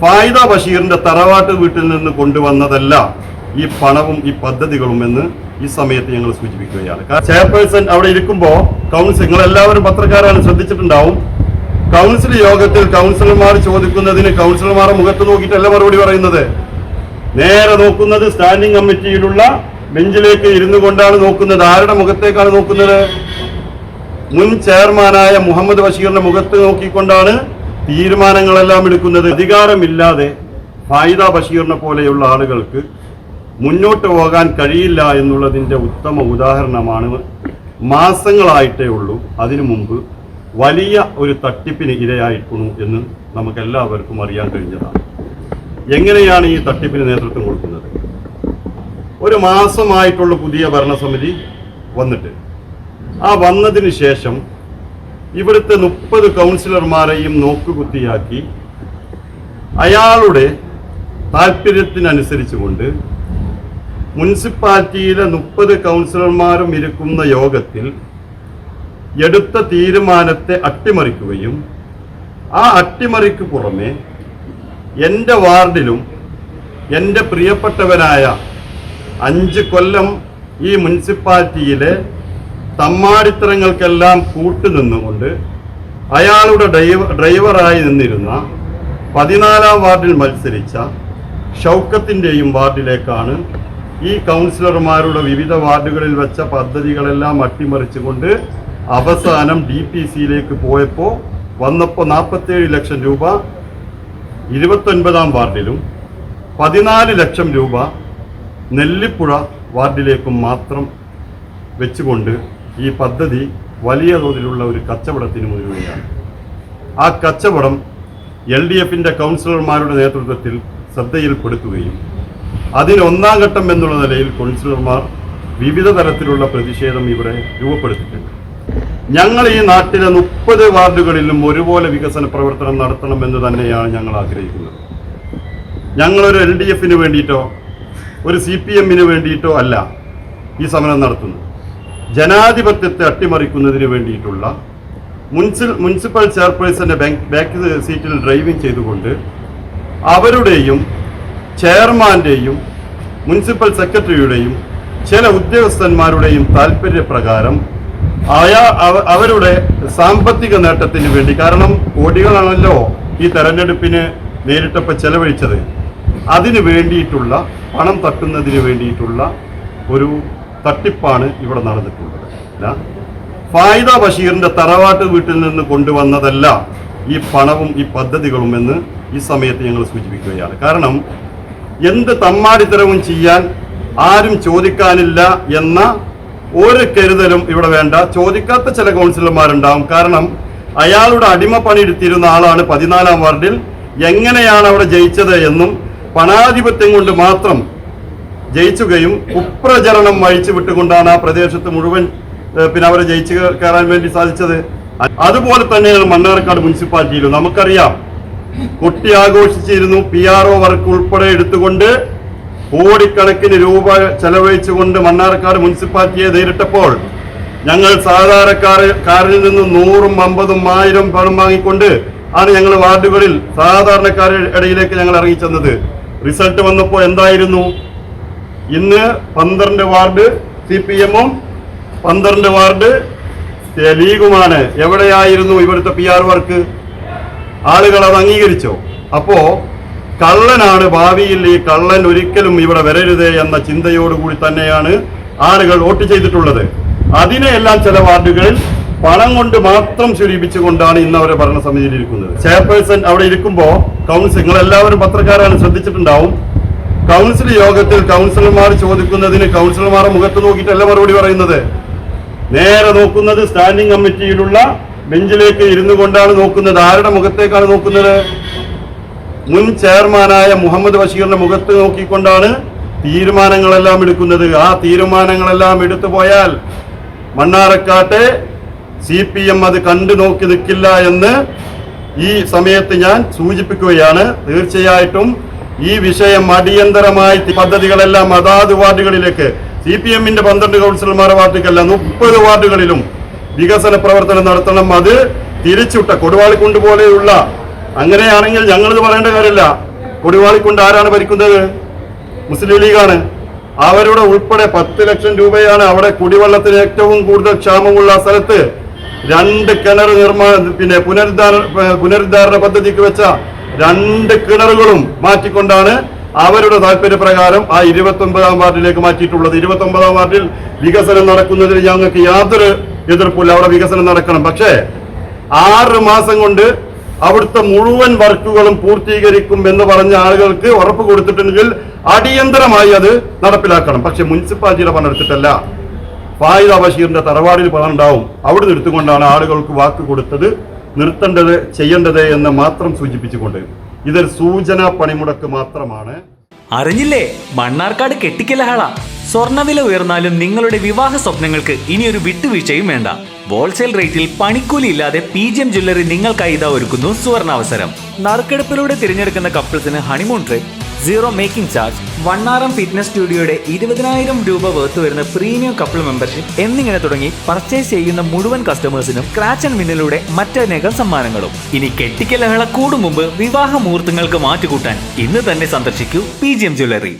ഫായിദ ബഷീറിന്റെ തറവാട്ട് വീട്ടിൽ നിന്ന് കൊണ്ടുവന്നതല്ല ഈ പണവും ഈ പദ്ധതികളും എന്ന് ഈ സമയത്ത് ഞങ്ങൾ സൂചിപ്പിക്കുകയാണ്. ചെയർപേഴ്സൺ അവിടെ ഇരിക്കുമ്പോ കൗൺസിൽ നിങ്ങൾ എല്ലാവരും പത്രക്കാരാണ് ശ്രദ്ധിച്ചിട്ടുണ്ടാവും. കൗൺസിൽ യോഗത്തിൽ കൗൺസിലർമാർ ചോദിക്കുന്നതിന് കൗൺസിലർമാരുടെ മുഖത്ത് നോക്കിയിട്ടല്ല മറുപടി പറയുന്നത്? നേരെ നോക്കുന്നത് സ്റ്റാൻഡിംഗ് കമ്മിറ്റിയിലുള്ള ബെഞ്ചിലേക്ക് ഇരുന്നു കൊണ്ടാണ് നോക്കുന്നത്. ആരുടെ മുഖത്തേക്കാണ് നോക്കുന്നത്? മുൻ ചെയർമാനായ മുഹമ്മദ് ബഷീറിന്റെ മുഖത്ത് നോക്കിക്കൊണ്ടാണ് തീരുമാനങ്ങളെല്ലാം എടുക്കുന്നത് അധികാരമില്ലാതെ ഫായിദ ബഷീറിനെ പോലെയുള്ള ആളുകൾക്ക് മുന്നോട്ട് പോകാൻ കഴിയില്ല എന്നുള്ളതിന്റെ ഉത്തമ ഉദാഹരണമാണ് മാസങ്ങളായിട്ടേ ഉള്ളൂ. അതിനു മുമ്പ് വലിയ ഒരു തട്ടിപ്പിന് ഇരയായിരിക്കുന്നു എന്ന് നമുക്ക് എല്ലാവർക്കും അറിയാൻ കഴിഞ്ഞതാണ്. എങ്ങനെയാണ് ഈ തട്ടിപ്പിന് നേതൃത്വം കൊടുക്കുന്നത്? ഒരു മാസമായിട്ടുള്ള പുതിയ ഭരണസമിതി വന്നിട്ട്. ആ വന്നതിന് ശേഷം ഇവിടുത്തെ മുപ്പത് കൗൺസിലർമാരെയും നോക്കുകുത്തിയാക്കി അയാളുടെ താല്പര്യത്തിനനുസരിച്ചുകൊണ്ട് മുനിസിപ്പാലിറ്റിയിലെ മുപ്പത് കൗൺസിലർമാരും ഇരിക്കുന്ന യോഗത്തിൽ എടുത്ത തീരുമാനത്തെ അട്ടിമറിക്കുകയും ആ അട്ടിമറിക്ക് പുറമെ എന്റെ വാർഡിലും എന്റെ പ്രിയപ്പെട്ടവരായ അഞ്ച് കൊല്ലം ഈ മുനിസിപ്പാലിറ്റിയിലെ തമ്മാടിത്തരങ്ങൾക്കെല്ലാം കൂട്ടുനിന്നുകൊണ്ട് അയാളുടെ ഡ്രൈവർ ഡ്രൈവറായി നിന്നിരുന്ന പതിനാലാം വാർഡിൽ മത്സരിച്ച ഷൗക്കത്തിന്റെയും വാർഡിലേക്കാണ് ഈ കൗൺസിലർമാരുടെ വിവിധ വാർഡുകളിൽ വെച്ച പദ്ധതികളെല്ലാം അട്ടിമറിച്ചുകൊണ്ട് അവസാനം ഡി പി സിയിലേക്ക് പോയപ്പോൾ വന്നപ്പോൾ നാൽപ്പത്തേഴ് ലക്ഷം രൂപ ഇരുപത്തൊൻപതാം വാർഡിലും പതിനാല് ലക്ഷം രൂപ നെല്ലിപ്പുഴ വാർഡിലേക്കും മാത്രം വെച്ചുകൊണ്ട് ഈ പദ്ധതി വലിയ തോതിലുള്ള ഒരു കച്ചവടത്തിന് മുതിരുകയാണ് ആ കച്ചവടം എൽ ഡി എഫിന്റെ കൗൺസിലർമാരുടെ നേതൃത്വത്തിൽ ശ്രദ്ധയിൽപ്പെടുത്തുകയും അതിനൊന്നാം ഘട്ടം എന്നുള്ള നിലയിൽ കൗൺസിലർമാർ വിവിധ തരത്തിലുള്ള പ്രതിഷേധം ഇവിടെ രൂപപ്പെടുത്തിയിട്ടുണ്ട്. ഞങ്ങൾ ഈ നാട്ടിലെ മുപ്പത് വാർഡുകളിലും ഒരുപോലെ വികസന പ്രവർത്തനം നടത്തണമെന്ന് തന്നെയാണ് ഞങ്ങൾ ആഗ്രഹിക്കുന്നത്. ഞങ്ങളൊരു എൽ ഡി എഫിന് വേണ്ടിയിട്ടോ ഒരു സി പി എമ്മിന് വേണ്ടിയിട്ടോ അല്ല ഈ സമരം നടത്തുന്നത്. ജനാധിപത്യത്തെ അട്ടിമറിക്കുന്നതിന് വേണ്ടിയിട്ടുള്ള മുനിസിൽ മുനിസിപ്പൽ ചെയർപേഴ്സന്റെ ബാക്ക് സീറ്റിൽ ഡ്രൈവിംഗ് ചെയ്തുകൊണ്ട് അവരുടെയും ചെയർമാന്റെയും മുനിസിപ്പൽ സെക്രട്ടറിയുടെയും ചില ഉദ്യോഗസ്ഥന്മാരുടെയും താല്പര്യപ്രകാരം അയാ അവരുടെ സാമ്പത്തിക നേട്ടത്തിന് വേണ്ടി കാരണം കോടികളാണല്ലോ ഈ തെരഞ്ഞെടുപ്പിന് നേരിട്ടപ്പോൾ ചെലവഴിച്ചത്. അതിന് വേണ്ടിയിട്ടുള്ള പണം തട്ടുന്നതിന് വേണ്ടിയിട്ടുള്ള ഒരു തട്ടിപ്പാണ് ഇവിടെ നടന്നിട്ടുള്ളത്. ഫായിദ ബഷീറിന്റെ തറവാട്ട് വീട്ടിൽ നിന്ന് കൊണ്ടുവന്നതല്ല ഈ പണവും ഈ പദ്ധതികളും എന്ന് ഈ സമയത്ത് ഞങ്ങൾ സൂചിപ്പിക്കുകയാണ്. കാരണം എന്ത് തമ്മാടിത്തരവും ചെയ്യാൻ ആരും ചോദിക്കാനില്ല എന്ന ഒരു കരുതലും ഇവിടെ വേണ്ട. ചോദിക്കാത്ത ചില കൗൺസിലർമാരുണ്ടാവും. കാരണം അയാളുടെ അടിമ എടുത്തിരുന്ന ആളാണ് പതിനാലാം വാർഡിൽ എങ്ങനെയാണ് അവിടെ ജയിച്ചത് എന്നും പണാധിപത്യം കൊണ്ട് മാത്രം ജയിച്ചുകയും കുപ്രചരണം വഹിച്ചു വിട്ടുകൊണ്ടാണ് ആ പ്രദേശത്ത് മുഴുവൻ പിന്നെ അവരെ ജയിച്ചു കയറാൻ വേണ്ടി സാധിച്ചത്. അതുപോലെ തന്നെയാണ് മണ്ണാർക്കാട് മുനിസിപ്പാലിറ്റിയിലും. നമുക്കറിയാം കുട്ടി ആഘോഷിച്ചിരുന്നു പി ആർ ഒ വർക്ക് ഉൾപ്പെടെ എടുത്തുകൊണ്ട് കോടിക്കണക്കിന് രൂപ ചെലവഴിച്ചുകൊണ്ട് മണ്ണാർക്കാട് മുനിസിപ്പാലിറ്റിയെ നേരിട്ടപ്പോൾ ഞങ്ങൾ സാധാരണക്കാർ കാറിൽ നിന്ന് നൂറും അമ്പതും ആയിരം പണം വാങ്ങിക്കൊണ്ട് ആണ് ഞങ്ങൾ വാർഡുകളിൽ സാധാരണക്കാരുടെ ഇടയിലേക്ക് ഞങ്ങൾ ഇറങ്ങിച്ചെന്നത്. റിസൾട്ട് വന്നപ്പോൾ എന്തായിരുന്നു? ഇന്ന് പന്ത്രണ്ട് വാർഡ് സി പി എമ്മും പന്ത്രണ്ട് വാർഡ് ലീഗുമാണ്. എവിടെയായിരുന്നു ഇവിടുത്തെ പി ആർ വർക്ക്? ആളുകൾ അത് അംഗീകരിച്ചോ. അപ്പോ കള്ളനാണ് ഭാവിയിൽ ഈ കള്ളൻ ഒരിക്കലും ഇവിടെ വരരുത് എന്ന ചിന്തയോടുകൂടി തന്നെയാണ് ആളുകൾ വോട്ട് ചെയ്തിട്ടുള്ളത്. അതിനെയെല്ലാം ചില വാർഡുകളിൽ പണം കൊണ്ട് മാത്രം സ്വരൂപിച്ചുകൊണ്ടാണ് ഇന്ന് അവരെ ഭരണസമിതിയിൽ ഇരിക്കുന്നത്. ചെയർപേഴ്സൺ അവിടെ ഇരിക്കുമ്പോൾ കൗൺസിൽ നിങ്ങൾ എല്ലാവരും പത്രക്കാരാണ് ശ്രദ്ധിച്ചിട്ടുണ്ടാവും. കൗൺസിൽ യോഗത്തിൽ കൗൺസിലർമാർ ചോദിക്കുന്നതിന് കൗൺസിലർമാരെ മുഖത്ത് നോക്കിയിട്ടല്ല മറുപടി പറയുന്നത്? നേരെ നോക്കുന്നത് സ്റ്റാൻഡിംഗ് കമ്മിറ്റിയിലുള്ള ബെഞ്ചിലേക്ക് ഇരുന്നു കൊണ്ടാണ് നോക്കുന്നത്. ആരുടെ മുഖത്തേക്കാണ് നോക്കുന്നത്? മുൻ ചെയർമാനായ മുഹമ്മദ് ബഷീറിന്റെ മുഖത്ത് നോക്കിക്കൊണ്ടാണ് തീരുമാനങ്ങളെല്ലാം എടുക്കുന്നത്. ആ തീരുമാനങ്ങളെല്ലാം എടുത്തു പോയാൽ മണ്ണാറക്കാട്ടെ സി പി എം അത് കണ്ടു നോക്കി നിൽക്കില്ല എന്ന് ഈ സമയത്ത് ഞാൻ സൂചിപ്പിക്കുകയാണ്. തീർച്ചയായിട്ടും ഈ വിഷയം അടിയന്തരമായി പദ്ധതികളെല്ലാം അതാത് വാർഡുകളിലേക്ക് സി പി എമ്മിന്റെ പന്ത്രണ്ട് കൗൺസിലർമാരുടെ വാർഡിലേക്കല്ല മുപ്പത് വാർഡുകളിലും വികസന പ്രവർത്തനം നടത്തണം. അത് തിരിച്ചുവിട്ട കൊടുവാളിക്കുണ്ട് പോലെയുള്ള അങ്ങനെയാണെങ്കിൽ ഞങ്ങളിത് പറയേണ്ട കാര്യമില്ല. കൊടുവാളിക്കുണ്ട് ആരാണ് ഭരിക്കുന്നത്? മുസ്ലിം ലീഗാണ്. അവരുടെ ഉൾപ്പെടെ പത്ത് ലക്ഷം രൂപയാണ് അവിടെ കുടിവെള്ളത്തിന് ഏറ്റവും കൂടുതൽ ക്ഷാമമുള്ള സ്ഥലത്ത് രണ്ട് കിണർ നിർമ്മാണ പിന്നെ പുനരുദ്ധാര പുനരുദ്ധാരണ പദ്ധതിക്ക് വെച്ച രണ്ട് കിണറുകളും മാറ്റിക്കൊണ്ടാണ് അവരുടെ താല്പര്യപ്രകാരം ആ ഇരുപത്തി ഒമ്പതാം വാർഡിലേക്ക് മാറ്റിയിട്ടുള്ളത്. ഇരുപത്തി ഒമ്പതാം വാർഡിൽ വികസനം നടക്കുന്നതിൽ ഞങ്ങൾക്ക് യാതൊരു എതിർപ്പില്ല അവിടെ വികസനം നടക്കണം. പക്ഷേ ആറ് മാസം കൊണ്ട് അവിടുത്തെ മുഴുവൻ വർക്കുകളും പൂർത്തീകരിക്കും എന്ന് പറഞ്ഞ ആളുകൾക്ക് ഉറപ്പ് കൊടുത്തിട്ടുണ്ടെങ്കിൽ അടിയന്തരമായി അത് നടപ്പിലാക്കണം. പക്ഷെ മുനിസിപ്പാലിറ്റിയുടെ പണം എടുത്തിട്ടല്ല. ഫായിദ ബഷീറിന്റെ തറവാടിൽ പണം ഉണ്ടാവും അവിടെ എടുത്തുകൊണ്ടാണ് ആളുകൾക്ക് വാക്ക് കൊടുത്തത്. നിർത്തേണ്ടത് ചെയ്യേണ്ടത് എന്ന് മാത്രം സൂചിപ്പിച്ചുകൊണ്ട് ഇതൊരു സൂചന പണിമുടക്ക് മാത്രമാണ്. അറിഞ്ഞില്ലേ? മണ്ണാർക്കാട് കെട്ടിക്കലഹള. സ്വർണവില ഉയർന്നാലും നിങ്ങളുടെ വിവാഹ സ്വപ്നങ്ങൾക്ക് ഇനിയൊരു വിട്ടുവീഴ്ചയും വേണ്ട. ഹോൾസെയിൽ റേറ്റിൽ പണിക്കൂലി ഇല്ലാതെ പി ജി എം ജ്വല്ലറി നിങ്ങൾക്കായി ഇതാ ഒരുക്കുന്നു സുവർണാവസരം. നറുക്കെടുപ്പിലൂടെ തിരഞ്ഞെടുക്കുന്ന കപ്പിൾസിന് honeymoon trip zero making charge one R M fitness സ്റ്റുഡിയോയുടെ ഇരുപതിനായിരം രൂപ വേർത്ത് വരുന്ന പ്രീമിയം കപ്പിൾ മെമ്പർഷിപ്പ് എന്നിങ്ങനെ തുടങ്ങി പർച്ചേസ് ചെയ്യുന്ന മുഴുവൻ കസ്റ്റമേഴ്സിനും ക്രാച്ച് ആൻഡ് വിന്നിലൂടെ മറ്റനേകം സമ്മാനങ്ങളും. ഇനി കെട്ടിക്കലഹള കൂടും മുമ്പ് വിവാഹ മുഹൂർത്തങ്ങൾക്ക് മാറ്റുകൂട്ടാൻ ഇന്ന് തന്നെ സന്ദർശിക്കൂ പി ജി എം ജ്വല്ലറി